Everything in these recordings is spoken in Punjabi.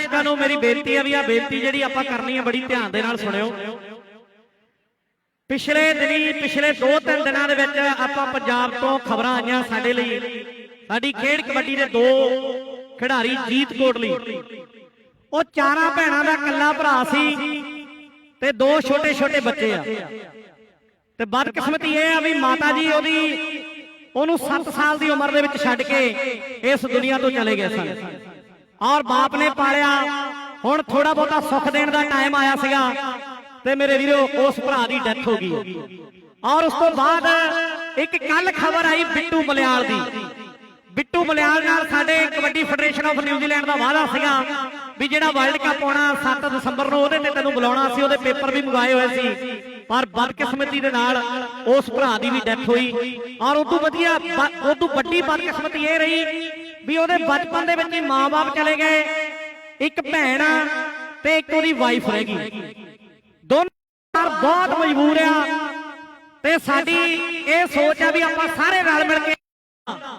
ਦਰਸ਼ਕਾਂ ਨੂੰ ਮੇਰੀ ਬੇਨਤੀ ਹੈ ਵੀ ਆ ਬੇਨਤੀ ਜਿਹੜੀ ਆਪਾਂ ਕਰਨੀ ਹੈ ਬੜੀ ਧਿਆਨ ਦੇ ਨਾਲ ਸੁਣਿਓ। ਪਿਛਲੇ ਦਿਨੀ, ਪਿਛਲੇ 2-3 ਦਿਨਾਂ ਦੇ ਵਿੱਚ ਆਪਾਂ ਪੰਜਾਬ ਤੋਂ ਖਬਰਾਂ ਆਈਆਂ ਸਾਡੇ ਲਈ। ਸਾਡੀ ਖੇਡ ਕਬੱਡੀ ਦੇ ਦੋ ਖਿਡਾਰੀ ਜੀਤ ਕੋਟਲੀ ਉਹ ਚਾਰਾਂ ਭੈਣਾਂ ਦਾ ਇਕੱਲਾ ਭਰਾ ਸੀ ਤੇ ਦੋ ਛੋਟੇ ਛੋਟੇ ਬੱਚੇ ਆ। ਤੇ ਬਦਕਿਸਮਤੀ ਇਹ ਆ ਵੀ ਮਾਤਾ ਜੀ ਉਹਦੀ, ਉਹਨੂੰ 7 ਸਾਲ ਦੀ ਉਮਰ ਦੇ ਵਿੱਚ ਛੱਡ ਕੇ ਇਸ ਦੁਨੀਆ ਤੋਂ ਚਲੇ ਗਏ ਸਨ। ਔਰ ਬਾਪ ਨੇ ਪਾਲਿਆ। ਹੁਣ ਥੋੜਾ ਬਹੁਤਾ ਸੁੱਖ ਦੇਣ ਦਾ ਟਾਈਮ ਆਇਆ ਸੀਗਾ ਤੇ ਮੇਰੇ ਵੀਰੋ, ਉਸ ਭਰਾ ਦੀ ਡੈਥ ਹੋ ਗਈ। ਔਰ ਉਸ ਤੋਂ ਬਾਅਦ ਇੱਕ ਕੱਲ ਖਬਰ ਆਈ ਬਿੱਟੂ ਮਲਿਆਲ ਦੀ। ਬਿੱਟੂ ਮਲਿਆਲ ਨਾਲ ਸਾਡੇ kabaddi federation of New Zealand ਦਾ ਵਾਅਦਾ ਸੀਗਾ ਵੀ ਜਿਹੜਾ ਵਰਲਡ ਕੱਪ ਆਉਣਾ 7 ਦਸੰਬਰ ਨੂੰ ਉਹਦੇ ਤੇ ਤੈਨੂੰ ਬੁਲਾਉਣਾ ਸੀ, ਉਹਦੇ ਪੇਪਰ ਵੀ ਮੰਗਾਏ ਹੋਏ ਸੀ। ਪਰ ਬਦਕਿਸਮਤੀ ਦੇ ਨਾਲ ਉਸ ਭਰਾ ਦੀ ਵੀ ਡੈਥ ਹੋਈ। ਔਰ ਉਦੋਂ ਵਧੀਆ ਬ- ਉਦੋਂ ਵੱਡੀ ਬਦਕਿਸਮਤੀ ਇਹ ਰਹੀ ਵੀ ਉਹਦੇ ਬਚਪਨ ਦੇ ਵਿੱਚ ਹੀ ਮਾਂ-ਬਾਪ ਚਲੇ ਗਏ। ਇੱਕ ਭੈਣ ਆ ਤੇ ਇੱਕ ਉਹਦੀ ਵਾਈਫ ਰਹਿ ਗਈ। ਦੋਨੋਂ ਬਹੁਤ ਮਜਬੂਰ ਆ। ਤੇ ਸਾਡੀ ਇਹ ਸੋਚ ਆ ਵੀ ਆਪਾਂ ਸਾਰੇ ਰਲ ਮਿਲ ਕੇ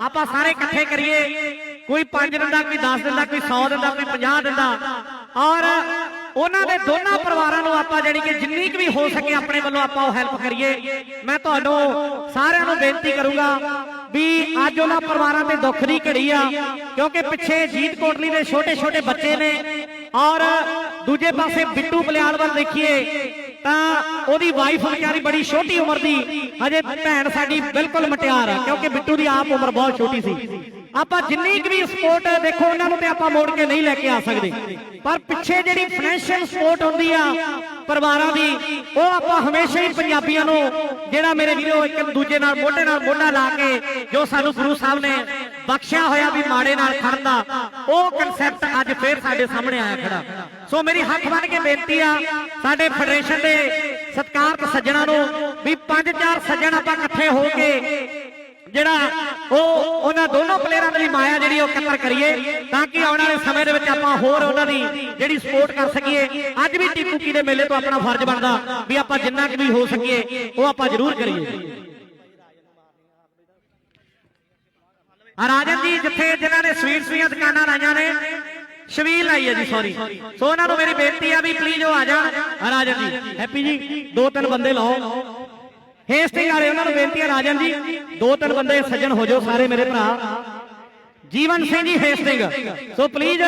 ਆਪਾਂ ਸਾਰੇ ਇਕੱਠੇ ਕਰੀਏ। ਕੋਈ 5 ਦਿੰਦਾ ਕੋਈ 10 ਦਿੰਦਾ ਕੋਈ 100 ਦਿੰਦਾ ਕੋਈ 50 ਦਿੰਦਾ। ਔਰ ਉਹਨਾਂ ਦੇ ਦੋਨਾਂ ਪਰਿਵਾਰਾਂ ਨੂੰ ਆਪਾਂ ਜਿਹੜੀ ਕਿ ਜਿੰਨੀ ਕੁ ਵੀ ਹੋ ਸਕੇ ਆਪਣੇ ਵੱਲੋਂ ਆਪਾਂ ਉਹ ਹੈਲਪ ਕਰੀਏ ਮੈਂ ਤੁਹਾਨੂੰ ਸਾਰਿਆਂ ਨੂੰ ਬੇਨਤੀ ਕਰੂੰਗਾ ਵੀ ਅੱਜ ਉਹਨਾਂ ਪਰਿਵਾਰਾਂ ਤੇ ਦੁੱਖ ਦੀ ਘੜੀ ਆ, ਕਿਉਂਕਿ ਪਿੱਛੇ ਜੀਤ ਕੋਟਲੀ ਦੇ ਛੋਟੇ ਛੋਟੇ ਬੱਚੇ ਨੇ ਔਰ ਦੂਜੇ ਪਾਸੇ ਬਿੱਟੂ ਬਲਿਆਲ ਵੱਲ ਦੇਖੀਏ ਤਾਂ ਉਹਦੀ ਵਾਈਫ ਵਿਚਾਰੀ ਬੜੀ ਛੋਟੀ ਉਮਰ ਦੀ, ਹਜੇ ਭੈਣ ਸਾਡੀ ਬਿਲਕੁਲ ਮਟਿਆਰ ਆ, ਕਿਉਂਕਿ ਬਿੱਟੂ ਦੀ ਆਪ ਉਮਰ ਬਹੁਤ ਛੋਟੀ ਸੀ। ਆਪਾਂ ਜਿੰਨੀ ਕੁ ਵੀ ਸਪੋਰਟ ਦੇਖੋ ਉਹਨਾਂ ਨੂੰ ਤੇ ਆਪਾਂ ਮੋੜ ਕੇ ਨਹੀਂ ਲੈ ਕੇ ਆ ਸਕਦੇ। ਪਰ ਪਿੱਛੇ ਜਿਹੜੀ ਫਾਈਨੈਂਸ਼ੀਅਲ ਸਪੋਰਟ ਹੁੰਦੀ ਆ ਪਰਿਵਾਰਾਂ ਦੀ ਉਹ ਆਪਾਂ ਹਮੇਸ਼ਾ ਹੀ ਪੰਜਾਬੀਆਂ ਨੂੰ ਜਿਹੜਾ ਮੇਰੇ ਵੀਰੋ ਇੱਕ ਦੂਜੇ ਨਾਲ ਮੋਢੇ ਨਾਲ ਮੋਢਾ ਲਾ ਕੇ ਜੋ ਸਾਨੂੰ ਗੁਰੂ ਸਾਹਿਬ ਨੇ ਬਖਸ਼ਿਆ ਹੋਇਆ ਵੀ ਮਾੜੇ ਨਾਲ ਖੜਨ ਦਾ ਉਹ ਕਨਸੈਪਟ ਅੱਜ ਫੇਰ ਸਾਡੇ ਸਾਹਮਣੇ ਆਇਆ ਖੜਾ। ਸੋ ਮੇਰੀ ਹੱਥ ਬੰਨ ਕੇ ਬੇਨਤੀ ਆ ਸਾਡੇ ਫੈਡਰੇਸ਼ਨ ਦੇ ਸਤਿਕਾਰਤ ਸੱਜਣਾ ਨੂੰ ਵੀ ਪੰਜ ਚਾਰ ਸੱਜਣ ਆਪਾਂ ਇਕੱਠੇ ਹੋ ਕੇ ਜਿਹੜਾ ਉਹ ਉਹਨਾਂ ਦੋਨੋਂ ਪਲੇਅਰਾਂ ਦੀ ਮਾਇਆ ਜਿਹੜੀ ਉਹ ਇਕੱਤਰ ਕਰੀਏ, ਤਾਂ ਕਿ ਆਉਣ ਵਾਲੇ ਸਮੇਂ ਦੇ ਵਿੱਚ ਆਪਾਂ ਹੋਰ ਉਹਨਾਂ ਦੀ ਜਿਹੜੀ ਸਪੋਰਟ ਕਰ ਸਕੀਏ। ਅੱਜ ਵੀ ਟੀਪੂ ਕੀ ਦੇ ਮੇਲੇ ਤੋਂ ਆਪਣਾ ਫਰਜ਼ ਬਣਦਾ ਵੀ ਆਪਾਂ ਜਿੰਨਾ ਕੁ ਵੀ ਹੋ ਸਕੀਏ, ਉਹ ਆਪਾਂ ਜ਼ਰੂਰ ਕਰੀਏ। ਰਾਜਨ ਜੀ, ਜਿੱਥੇ ਜਿਨ੍ਹਾਂ ਨੇ ਸਵੀਟਸ ਦੀਆਂ ਦੁਕਾਨਾਂ ਲਾਈਆਂ ਨੇ ਸ਼ਵੀਲ ਲਾਈ ਹੈ ਜੀ ਸੌਰੀ ਸੋ ਉਹਨਾਂ ਨੂੰ ਮੇਰੀ ਬੇਨਤੀ ਆ ਵੀ ਪਲੀਜ਼ ਉਹ ਆ ਜਾਣ ਰਾਜਨ ਜੀ ਹੈਪੀ ਜੀ, ਦੋ ਤਿੰਨ ਬੰਦੇ ਲਾਓ। ਹੇਸਟਿੰਗ ਵਾਲੇ ਉਹਨਾਂ ਨੂੰ ਬੇਨਤੀ ਹੈ, ਰਾਜਨ ਜੀ, ਦੋ ਤਿੰਨ ਬੰਦੇ ਸੱਜਣ ਹੋ ਜਾਓ ਸਾਰੇ ਮੇਰੇ ਭਰਾ। Jeevan Singh ji Hastings. So please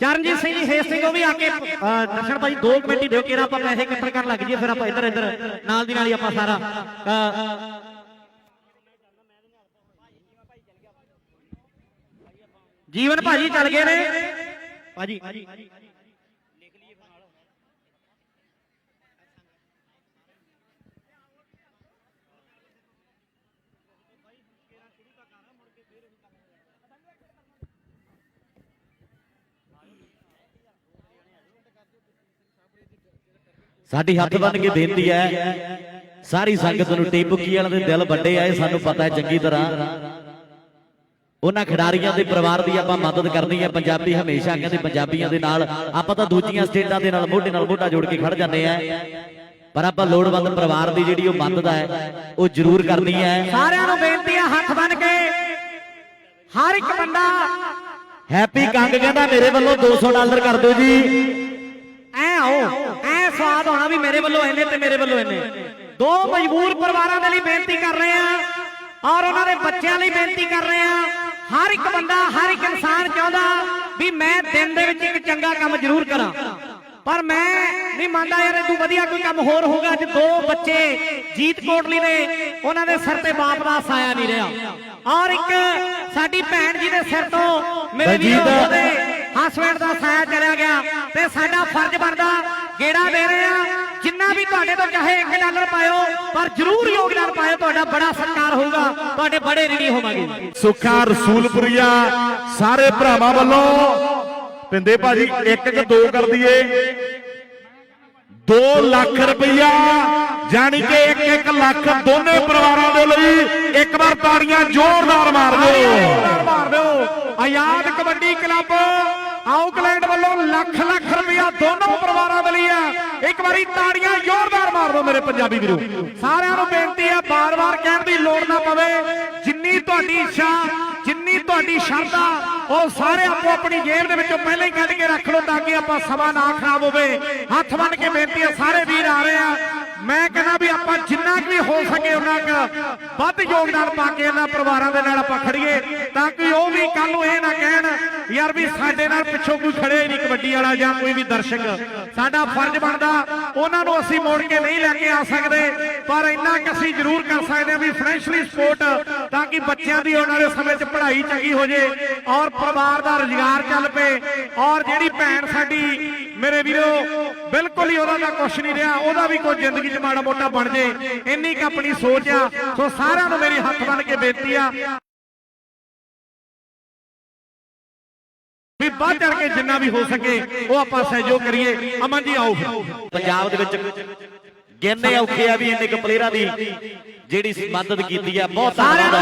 Charanjit Singh ji Hastings, ਉਹ ਵੀ ਆ ਕੇ ਦਰਸ਼ਨ ਭਾਜੀ, ਦੋ ਕਮੇਟੀ ਦਿਓ ਕਿ ਆਪਾਂ ਪੈਸੇ ਇਕੱਠੇ ਕਰਨ ਲੱਗ ਜੀਏ ਫਿਰ ਆਪਾਂ ਇੱਧਰ ਇੱਧਰ, ਨਾਲ ਦੀ ਨਾਲ ਹੀ ਆਪਾਂ ਸਾਰਾ ਜੀਵਨ ਭਾਜੀ ਚੱਲ ਗਏ ਨੇ। ਭਾਜੀ ਸਾਡੀ ਹੱਥ ਬੰਨ ਕੇ ਬੇਨਤੀ ਹੈ ਸਾਰੀ ਸੰਗਤ ਨੂੰ ਟੇਪੁਕੀ ਵਾਲਿਆਂ ਦੇ ਦਿਲ ਵੱਡੇ ਆਏ ਸਾਨੂੰ ਪਤਾ ਹੈ ਚੰਗੀ ਤਰ੍ਹਾਂ। ਉਹਨਾਂ ਖਿਡਾਰੀਆਂ ਦੇ ਪਰਿਵਾਰ ਦੀ ਆਪਾਂ ਮਦਦ ਕਰਨੀ ਹੈ ਪੰਜਾਬੀ ਹਮੇਸ਼ਾ ਕਹਿੰਦੇ ਪੰਜਾਬੀਆਂ ਦੇ ਨਾਲ। ਆਪਾਂ ਤਾਂ ਦੂਜੀਆਂ ਸਟੇਟਾਂ ਦੇ ਨਾਲ ਮੋਢੇ ਨਾਲ ਮੋਢਾ ਜੋੜ ਕੇ ਖੜ ਜਾਂਦੇ ਆ ਪਰ ਆਪਾਂ ਲੋੜਵੰਦ ਪਰਿਵਾਰ ਦੀ ਜਿਹੜੀ ਉਹ ਮਦਦ ਹੈ ਉਹ ਜ਼ਰੂਰ ਕਰਨੀ ਹੈ ਸਾਰਿਆਂ ਨੂੰ ਬੇਨਤੀ ਆ ਹੱਥ ਬੰਨ ਕੇ। ਹਰ ਇੱਕ ਬੰਦਾ ਹੈਪੀ ਕੰਗ ਕਹਿੰਦਾ ਮੇਰੇ ਵੱਲੋਂ 200 ਡਾਲਰ ਕਰ ਦਿਓ ਜੀ। ਐ ਆਓ। ਸਵਾਦ ਹੋਣਾ ਵੀ ਮੇਰੇ ਵੱਲੋਂ ਇੰਨੇ ਤੇ ਮੇਰੇ ਵੱਲੋਂ ਇੰਨੇ। ਦੋ ਮਜਬੂਰ ਪਰਿਵਾਰਾਂ ਦੇ ਲਈ ਬੇਨਤੀ ਕਰ ਰਹੇ ਆ ਔਰ ਉਹਨਾਂ ਦੇ ਬੱਚਿਆਂ ਲਈ ਬੇਨਤੀ ਕਰ ਰਹੇ ਆ ਹਰ ਇੱਕ ਬੰਦਾ ਹਰ ਇੱਕ ਇਨਸਾਨ ਚਾਹੁੰਦਾ ਵੀ ਮੈਂ ਦਿਨ ਦੇ ਵਿੱਚ ਇੱਕ ਚੰਗਾ ਕੰਮ ਜ਼ਰੂਰ ਕਰਾਂ। ਪਰ ਮੈਂ ਨਹੀਂ ਮੰਨਦਾ ਯਾਰ ਇਦੋਂ ਵਧੀਆ ਕੋਈ ਕੰਮ ਹੋਰ ਹੋਊਗਾ। ਅੱਜ ਦੋ ਬੱਚੇ ਜੀਤ ਕੋਟਲੀ ਨੇ ਉਹਨਾਂ ਦੇ ਸਿਰ ਤੇ ਬਾਪ ਦਾ ਸਾਇਆ ਨਹੀਂ ਰਿਹਾ। ਔਰ ਇੱਕ ਸਾਡੀ ਭੈਣ ਜੀ ਦੇ ਸਿਰ ਤੋਂ ਮੇਰੇ ਵੀਰੋ। ਉਹਦੇ ਹਸਬੈਂਡ ਦਾ ਸਾਇਆ ਚਲਿਆ ਗਿਆ ਤੇ ਸਾਡਾ ਫਰਜ਼ ਬਣਦਾ ਗੇੜਾ ਦੇ ਰਹੇ ਆ। ਜਿੰਨਾ ਵੀ ਤੁਹਾਡੇ ਤੋਂ ਚਾਹੇ 1 ਡਾਲਰ ਪਾਇਓ ਪਰ ਜ਼ਰੂਰ ਯੋਗਦਾਨ ਪਾਇਓ ਤੁਹਾਡਾ ਬੜਾ ਸਤਿਕਾਰ ਹੋਊਗਾ। ਤੁਹਾਡੇ ਬੜੇ ਰੀਣੀ ਹੋਵਾਂਗੇ। ਸੁੱਖਾ ਰਸੂਲਪੁਰੀਆ ਸਾਰੇ ਭਰਾਵਾਂ ਵੱਲੋਂ ਪਿੰਦੇ ਭਾਜੀ ਇੱਕ ਇੱਕ ਦੋ ਕਰ ਦਈਏ। 2 ਲੱਖ ਰੁਪਈਆ ਜਾਨੀ ਕਿ 1-1 ਲੱਖ ਦੋਨੇ ਪਰਿਵਾਰਾਂ ਦੇ ਲਈ ਇੱਕ ਵਾਰ ਤਾੜੀਆਂ ਜ਼ੋਰਦਾਰ ਮਾਰ ਦਿਓ। ਜ਼ੋਰਦਾਰ ਮਾਰ ਦਿਓ। ਆਜ਼ਾਦ ਕਬੱਡੀ ਕਲੱਬ ਆਊਕਲੈਂਡ ਵੱਲੋਂ ਲੱਖ ਲੱਖ ਰੁਪਇਆ ਦੋਨੋਂ ਪਰਿਵਾਰਾਂ ਦੇ ਇੱਕ ਵਾਰੀ ਤਾੜੀਆਂ ਜ਼ੋਰਦਾਰ ਮਾਰ ਦਿਓ ਮੇਰੇ ਪੰਜਾਬੀ ਵੀਰੋ। ਸਾਰਿਆਂ ਨੂੰ ਬੇਨਤੀ ਹੈ ਬਾਰ-ਬਾਰ ਕਹਿਣ ਦੀ ਲੋੜ ਨਾ ਪਵੇ। ਜਿੰਨੀ ਤੁਹਾਡੀ ਇੱਛਾ, ਜਿੰਨੀ ਤੁਹਾਡੀ ਸ਼ਰਧਾ, ਉਹ ਸਾਰੇ ਆਪੋ ਆਪਣੀ ਜੇਬ ਦੇ ਵਿੱਚੋਂ ਪਹਿਲਾਂ ਹੀ ਕੱਢ ਕੇ ਰੱਖ ਲਓ ਤਾਂ ਕਿ ਆਪਾਂ ਸਮਾਂ ਨਾ ਖਰਾਬ ਹੋਵੇ। ਹੱਥ ਬੰਨ ਕੇ ਬੇਨਤੀ ਹੈ ਸਾਰੇ ਵੀਰ ਆ ਰਹੇ ਆ। ਮੈਂ ਕਹਿੰਦਾ ਵੀ ਆਪਾਂ ਜਿੰਨਾ ਕੁ ਵੀ ਹੋ ਸਕੇ ਉਹਨਾਂ ਕੁ ਵੱਧ ਯੋਗਦਾਨ ਪਾ ਕੇ ਇਹਨਾਂ ਪਰਿਵਾਰਾਂ ਦੇ ਨਾਲ ਆਪਾਂ ਖੜੀਏ, ਤਾਂ ਕਿ ਉਹ ਵੀ ਕੱਲ ਨੂੰ ਇਹ ਨਾ ਕਹਿਣ, ਯਾਰ ਵੀ ਸਾਡੇ ਨਾਲ ਪਿੱਛੋਂ ਕੋਈ ਖੜੇ ਹੀ ਨਹੀਂ ਕਬੱਡੀ ਵਾਲਾ ਜਾਂ ਕੋਈ ਵੀ ਦਰਸ਼ਕ। ਸਾਡਾ ਫਰਜ਼ ਬਣਦਾ, ਉਹਨਾਂ ਨੂੰ ਅਸੀਂ ਮੋੜ ਕੇ ਨਹੀਂ ਲੈ ਕੇ ਆ ਸਕਦੇ, ਪਰ ਇੰਨਾ ਕੁ ਅਸੀਂ ਜ਼ਰੂਰ ਕਰ ਸਕਦੇ ਹਾਂ ਵੀ ਫਾਈਨੈਂਸ਼ਲੀ ਸਪੋਰਟ ਤਾਂ ਕਿ ਬੱਚਿਆਂ ਦੀ ਆਉਣ ਵਾਲੇ ਸਮੇਂ 'ਚ ਪੜ੍ਹਾਈ ਚੰਗੀ ਹੋ ਜੇ ਔਰ ਪਰਿਵਾਰ ਦਾ ਰੁਜ਼ਗਾਰ ਚੱਲ ਪਏ। ਔਰ ਜਿਹੜੀ ਭੈਣ ਸਾਡੀ, ਮੇਰੇ ਵੀਰੋ ਬਿਲਕੁਲ ਹੀ ਉਹਦਾ ਦਾ ਕੁਝ ਨਹੀਂ ਰਿਹਾ, ਉਹਦਾ ਵੀ ਕੋਈ ਜ਼ਿੰਦਗੀ 'ਚ ਮਾੜਾ ਮੋਟਾ ਬਣ ਜੇ। ਇੰਨੀ ਕੁ ਆਪਣੀ ਸੋਚ ਆ, ਸੋ ਸਾਰਿਆਂ ਨੂੰ ਮੇਰੀ ਹੱਥ ਬੰਨ ਕੇ ਬੇਨਤੀ ਆ ਵੀ ਵੱਧ ਚੜ ਕੇ ਜਿੰਨਾ ਵੀ ਹੋ ਸਕੇ, ਉਹ ਆਪਾਂ ਸਹਿਯੋਗ ਕਰੀਏ। ਅਮਨ ਜੀ, ਆਓ ਪੰਜਾਬ ਦੇ ਵਿੱਚ ਗਿਣਨੇ ਔਖੇ ਆ ਵੀ ਇੰਨੇ ਕੁ ਪਲੇਅਰਾਂ ਦੀ ਜਿਹੜੀ ਮਦਦ ਕੀਤੀ ਆ ਬਹੁਤ ਸਾਰਿਆਂ ਨੂੰ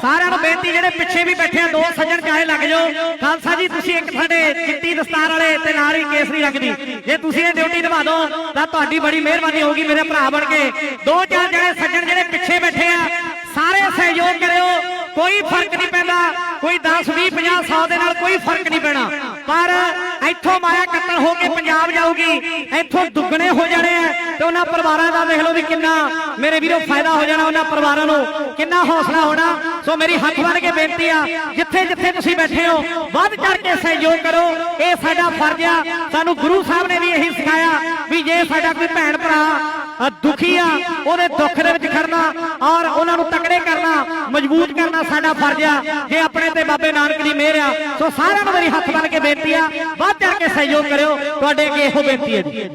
ਸਾਰਿਆਂ ਨੂੰ ਬੇਨਤੀ ਜਿਹੜੇ ਪਿੱਛੇ ਵੀ ਬੈਠੇ ਆ ਦੋ ਸੱਜਣ ਚਾਹੇ ਲੱਗ ਜਾਓ। ਖਾਲਸਾ ਜੀ ਤੁਸੀਂ ਇੱਕ ਸਾਡੇ ਚਿੱਟੀ ਦਸਤਾਰ ਵਾਲੇ ਤੇ ਨਾਲ ਹੀ ਕੇਸਰੀ ਰੰਗ ਦੀ ਜੇ ਤੁਸੀਂ ਇਹ ਡਿਊਟੀ ਨਿਭਾ ਦਿਓ ਤਾਂ ਤੁਹਾਡੀ ਬੜੀ ਮਿਹਰਬਾਨੀ ਹੋਊਗੀ ਮੇਰੇ ਭਰਾ ਬਣ ਕੇ। ਦੋ ਚਾਰ ਜਿਹੜੇ ਸੱਜਣ ਜਿਹੜੇ ਪਿੱਛੇ ਬੈਠੇ ਆ ਸਾਰੇ ਸਹਿਯੋਗ ਕਰਿਓ। ਕੋਈ ਫ਼ਰਕ ਨਹੀਂ ਪੈਂਦਾ। ਕੋਈ 10 20 50 100 ਦੇ ਨਾਲ ਕੋਈ ਫ਼ਰਕ ਨਹੀਂ ਪੈਣਾ। ਪਰ ਇੱਥੋਂ ਮਾਇਆ ਕੱਟਣ ਹੋ ਕੇ ਪੰਜਾਬ ਜਾਊਗੀ, ਇੱਥੋਂ ਦੁੱਗਣੇ ਹੋ ਜਾਣੇ ਆ, ਤੇ ਉਹਨਾਂ ਪਰਿਵਾਰਾਂ ਦਾ ਦੇਖ ਲਓ ਵੀ ਕਿੰਨਾ ਮੇਰੇ ਵੀਰੋ ਫਾਇਦਾ ਹੋ ਜਾਣਾ ਉਹਨਾਂ ਪਰਿਵਾਰਾਂ ਨੂੰ, ਕਿੰਨਾ ਹੌਸਲਾ ਹੋਣਾ। ਸੋ ਮੇਰੀ ਹੱਥ ਬੰਨ ਕੇ ਬੇਨਤੀ ਆ, ਜਿੱਥੇ ਜਿੱਥੇ ਤੁਸੀਂ ਬੈਠੇ ਹੋ, ਵੱਧ ਚੜ ਕੇ ਸਹਿਯੋਗ ਕਰੋ, ਇਹ ਸਾਡਾ ਫਰਜ਼ ਆ। ਸਾਨੂੰ ਗੁਰੂ ਸਾਹਿਬ ਨੇ ਵੀ ਇਹੀ ਸਿਖਾਇਆ ਵੀ ਜੇ ਸਾਡਾ ਕੋਈ ਭੈਣ ਭਰਾ ਦੁਖੀ ਆ ਉਹਦੇ ਦੁੱਖ ਦੇ ਵਿੱਚ ਖੜਨਾ ਔਰ ਉਹਨਾਂ ਨੂੰ ਤਕੜੇ ਕਰਨਾ, ਮਜ਼ਬੂਤ ਕਰਨਾ ਸਾਡਾ ਫਰਜ਼ ਆ। ਜੇ ਆਪਣੇ ਤੇ ਬਾਬੇ ਨਾਨਕ ਦੀ ਮਿਹਰ ਆ, ਸੋ ਸਾਰਿਆਂ ਨੂੰ ਮੇਰੀ ਹੱਥ ਬੰਨ ਕੇ ਬੇਨਤੀ ਆ, ਵੱਧ ਚੜ ਕੇ ਸਹਿਯੋਗ ਕਰਿਓ, ਤੁਹਾਡੇ ਅੱਗੇ ਇਹੋ ਬੇਨਤੀ ਹੈ ਜੀ।